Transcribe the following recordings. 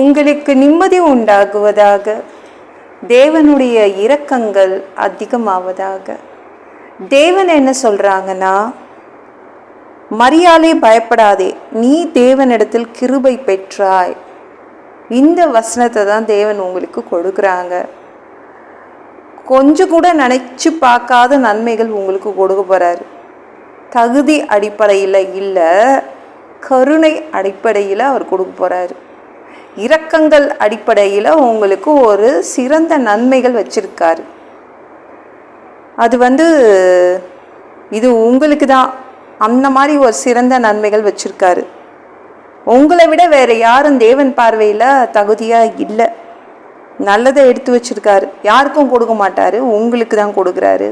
உங்களுக்கு நிம்மதி உண்டாகுவதாக. தேவனுடைய இரக்கங்கள் அதிகமாவதாக. தேவன் என்ன சொல்கிறாங்கன்னா மரியாதை பயப்படாதே. நீ தேவனிடத்தில் கிருபை பெற்றாய். இந்த வசனத்தை தான் தேவன் உங்களுக்கு கொடுக்குறாங்க. கொஞ்சம் கூட நினைச்சு பார்க்காத நன்மைகள் உங்களுக்கு கொடுக்க போகிறாரு தகுதி அடிப்படையில் இல்லை கருணை அடிப்படையில் அவர் கொடுக்க போகிறாரு இரக்கங்கள் அடிப்படையில் உங்களுக்கு ஒரு சிறந்த நன்மைகள் வச்சிருக்காரு. அது வந்து இது உங்களுக்கு தான். அந்த மாதிரி ஒரு சிறந்த நன்மைகள் வச்சுருக்காரு. உங்களை விட வேறு யாரும் தேவன் பார்வையில் தகுதியாக இல்லை. நல்லதை எடுத்து வச்சுருக்காரு. யாருக்கும் கொடுக்க மாட்டார். உங்களுக்கு தான் கொடுக்குறாரு.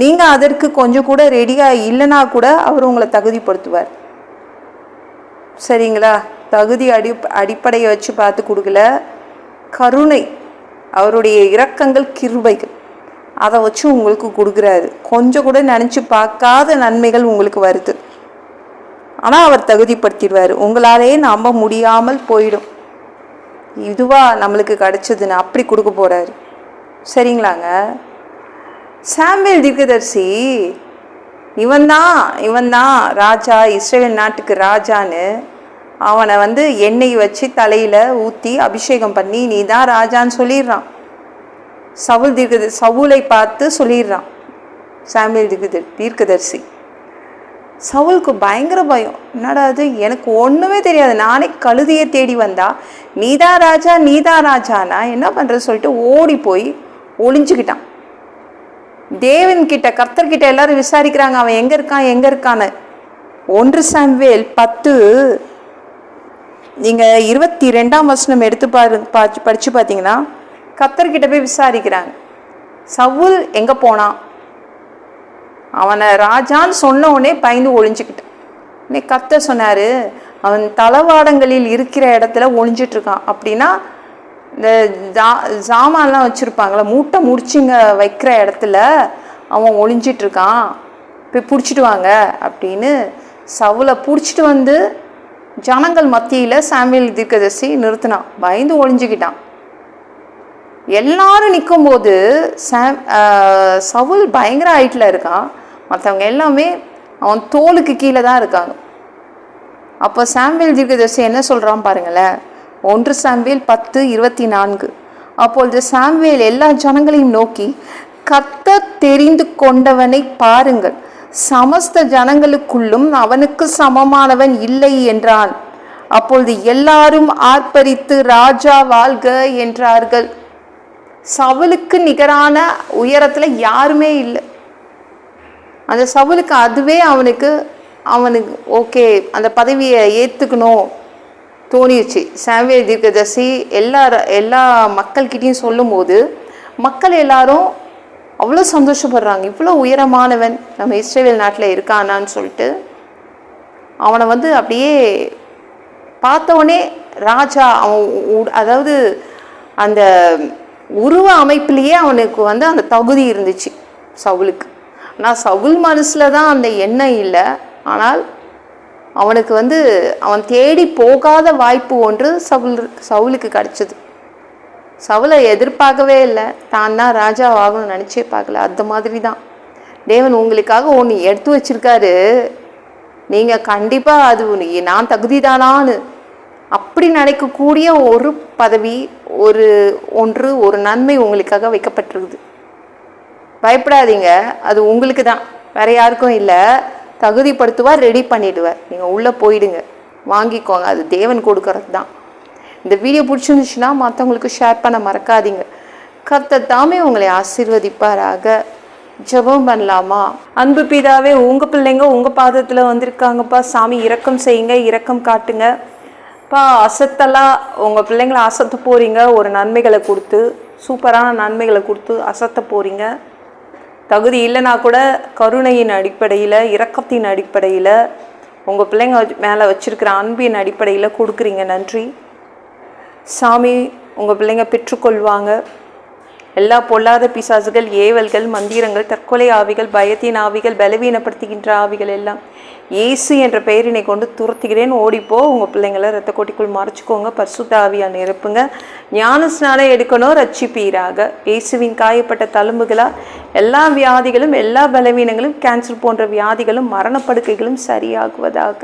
நீங்கள் அதற்கு கொஞ்சம் கூட ரெடியாக இல்லைனா கூட அவர் உங்களை தகுதிப்படுத்துவார். சரிங்களா? தகுதி அடி அடிப்படையை வச்சு பார்த்து கொடுக்கல. கருணை அவருடைய இரக்கங்கள் கிருபைகள் அதை வச்சு உங்களுக்கு கொடுக்குறாரு. கொஞ்சம் கூட நினச்சி பார்க்காத நன்மைகள் உங்களுக்கு வருது. ஆனால் அவர் தகுதிப்படுத்திடுவார். உங்களாலே நம்ப முடியாமல் போயிடும். இதுவா நம்மளுக்கு கிடைச்சதுன்னு அப்படி கொடுக்க போகிறாரு சரிங்களாங்க? சாமுவேல் தீர்க்கதரிசி இவன் தான் இவன் தான் ராஜா இஸ்ரேல் நாட்டுக்கு ராஜான்னு அவனை வந்து எண்ணெய் வச்சு தலையில் ஊற்றி அபிஷேகம் பண்ணி நீ தான் ராஜான்னு சொல்லிடுறான். சவுல் தீர்க்கத சவுலை பார்த்து சொல்லிடுறான் சாமியல் தீர்க்கத தீர்க்கதரிசி. சவுலுக்கு பயங்கர பயம். என்னடா அது எனக்கு ஒன்றுமே தெரியாது. நானே கழுதியை தேடி வந்தா நீதா ராஜா நீதா ராஜானா? என்ன பண்ணுறது சொல்லிட்டு ஓடி போய் ஒளிஞ்சுக்கிட்டான். தேவன் கிட்ட கர்த்தர்கிட்ட எல்லாரும் விசாரிக்கிறாங்க. அவன் எங்கே இருக்கான்? எங்கே இருக்கான்னு. ஒன்று சாம்வேல் பத்து நீங்கள் இருபத்தி ரெண்டாம் வசனம் எடுத்து பாரு பார்த்து படித்து பார்த்தீங்கன்னா கத்தர்கிட்ட போய் விசாரிக்கிறாங்க. சவுல் எங்கே போனான்? அவனை ராஜான்னு சொன்ன உடனே பயந்து ஒளிஞ்சுக்கிட்டான் உடனே சொன்னார் அவன் தளவாடங்களில் இருக்கிற இடத்துல ஒழிஞ்சிட்ருக்கான் அப்படின்னா இந்த ஜா ஜாமான்லாம் வச்சுருப்பாங்களே மூட்டை முடிச்சுங்க வைக்கிற இடத்துல அவன் ஒழிஞ்சிட்ருக்கான் போய் பிடிச்சிட்டு வாங்க அப்படின்னு சவுலை பிடிச்சிட்டு வந்து ஜனங்கள் மத்தியில் சாமியல் தீர்க்கதரிசி நிறுத்தினான் பயந்து ஒழிஞ்சுக்கிட்டான் எல்லாரும் நிற்கும்போது சாம் சவுல் பயங்கர ஹைட்டில் இருக்கான். மற்றவங்க எல்லாமே அவன் தோலுக்கு கீழே தான் இருக்காங்க. அப்போ சாம்பியல் தீர்க்கதரிசி என்ன சொல்கிறான் பாருங்களேன். ஒன்று சாம்பியல் பத்து இருபத்தி நான்கு. அப்பொழுது சாம்வேல் எல்லா ஜனங்களையும் நோக்கி கத்த தெரிந்து கொண்டவனை பாருங்கள். சமஸ்த ஜனங்களுக்குள்ளும் அவனுக்கு சமமானவன் இல்லை என்றான். அப்பொழுது எல்லாரும் ஆர்ப்பரித்து ராஜா வாழ்க என்றார்கள். சவுலுக்கு நிகரான உயரத்தில் யாருமே இல்லை. அந்த சவுலுக்கு அதுவே அவனுக்கு அவனுக்கு ஓகே அந்த பதவியை ஏற்றுக்கணும் தோணிடுச்சு சாமுவேல் தீர்க்கதர்சி எல்லா எல்லா மக்கள்கிட்டையும் சொல்லும்போது மக்கள் எல்லாரும் அவ்வளோ சந்தோஷப்படுறாங்க. இவ்வளோ உயரமானவன் நம்ம இஸ்ரேல் நாட்டில் இருக்கானான்னு சொல்லிட்டு அவனை வந்து அப்படியே பார்த்தவொடனே ராஜா அவன் உ- அதாவது அந்த உருவ அமைப்பிலேயே அவனுக்கு வந்து அந்த தகுதி இருந்துச்சு சவுலுக்கு. ஆனால் சவுல் மனசில் தான் அந்த எண்ணம் இல்லை. ஆனால் அவனுக்கு வந்து அவன் தேடி போகாத வாய்ப்பு ஒன்று சவுல் சவுலுக்கு கிடச்சிது. சவுலை எதிர்பார்க்கவே இல்லை. தான் தான் ராஜா ஆகணும்னு நினச்சே பார்க்கல. அந்த மாதிரி தான் தேவன் உங்களுக்காக ஒன்று எடுத்து வச்சிருக்காரு. நீங்கள் கண்டிப்பாக அது ஒன்று நான் தகுதி தானான்னு அப்படி நினைக்கக்கூடிய ஒரு பதவி ஒரு ஒன்று ஒரு நன்மை உங்களுக்காக வைக்கப்பட்டிருக்குது. பயப்படாதீங்க. அது உங்களுக்கு தான் வேற யாருக்கும் இல்லை. தகுதிப்படுத்துவார் ரெடி பண்ணிடுவார். நீங்கள் உள்ளே போயிடுங்க. வாங்கிக்கோங்க. அது தேவன் கொடுக்கறது தான் இந்த வீடியோ பிடிச்சிருந்துச்சுன்னா மற்றவங்களுக்கு ஷேர் பண்ண மறக்காதீங்க. கர்த்தர் தாமே உங்களை ஆசீர்வதிப்பாராக. ஜெபம் பண்ணலாமா? அன்பு பிதாவே உங்கள் பிள்ளைங்க உங்கள் பாதத்தில் வந்திருக்காங்கப்பா. சாமி இரக்கம் செய்யுங்க இரக்கம் காட்டுங்க. பா அசத்தெல்லாம் உங்கள் பிள்ளைங்களை அசத்த போகிறீங்க ஒரு நன்மைகளை கொடுத்து சூப்பரான நன்மைகளை கொடுத்து அசத்த போகிறீங்க தகுதி இல்லைனா கூட கருணையின் அடிப்படையில் இரக்கத்தின் அடிப்படையில் உங்கள் பிள்ளைங்க மேலே வச்சுருக்கிற அன்பின் அடிப்படையில் கொடுக்குறீங்க. நன்றி. சாமி உங்கள் பிள்ளைங்க பெற்றுக்கொள்வாங்க. எல்லா பொல்லாத பிசாசுகள் ஏவல்கள் மந்திரங்கள் தற்கொலை ஆவிகள் பயத்தின் ஆவிகள் பலவீனப்படுத்துகின்ற ஆவிகள் எல்லாம் இயேசு என்ற பெயரினை கொண்டு துரத்துகிறேன். ஓடிப்போ உங்கள் பிள்ளைங்களை ரத்த கோட்டிக்குள் மறைச்சிக்கோங்க. பரிசுத்த ஆவியா நிரப்புங்க. ஞான ஸ்நானம் எடுக்கணும் ரட்சிப்பீராக. இயேசுவின் காயப்பட்ட தழும்புகளாக எல்லா வியாதிகளும் எல்லா பலவீனங்களும் கேன்சர் போன்ற வியாதிகளும் மரணப்படுக்கைகளும் சரியாகுவதாக.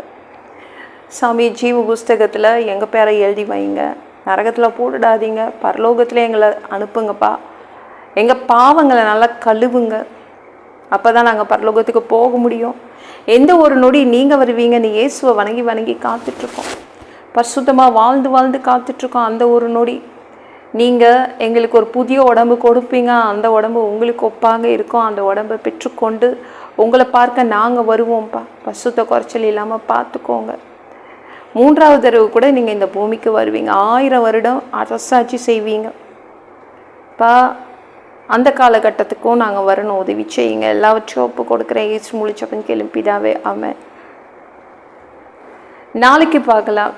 சாமி ஜீவ புஸ்தகத்தில் எங்கள் பேரை எழுதி வைங்க. நரகத்தில் போட்டுடாதீங்க. பரலோகத்தில் எங்களை அனுப்புங்கப்பா. எங்கள் பாவங்களை நல்லா கழுவுங்க. அப்போ தான் நாங்கள் பரலோகத்துக்கு போக முடியும். எந்த ஒரு நொடி நீங்கள் வருவீங்கன்னு இயேசுவை வணங்கி வணங்கி காத்துட்ருக்கோம். பரிசுத்தமாக வாழ்ந்து வாழ்ந்து காத்துட்ருக்கோம் அந்த ஒரு நொடி. நீங்கள் எங்களுக்கு ஒரு புதிய உடம்பு கொடுப்பீங்க. அந்த உடம்பு உங்களுக்கு ஒப்பாங்க இருக்கும். அந்த உடம்பை பெற்றுக்கொண்டு உங்களை பார்க்க நாங்கள் வருவோம்ப்பா. பசுத்த குறைச்சல் இல்லாமல் பார்த்துக்கோங்க. மூன்றாவது தடவை கூட நீங்கள் இந்த பூமிக்கு வருவீங்க. ஆயிரம் வருடம் அரசாட்சி செய்வீங்க. பா அந்த காலகட்டத்துக்கும் நாங்கள் வரணும். உதவி செய்யுங்க. எல்லாவற்றையும் ஒப்பு கொடுக்குறேன் ஏசு முழிச்சப்பன் கேளும்பிதாவே. அவன் நாளைக்கு பார்க்கலாம்.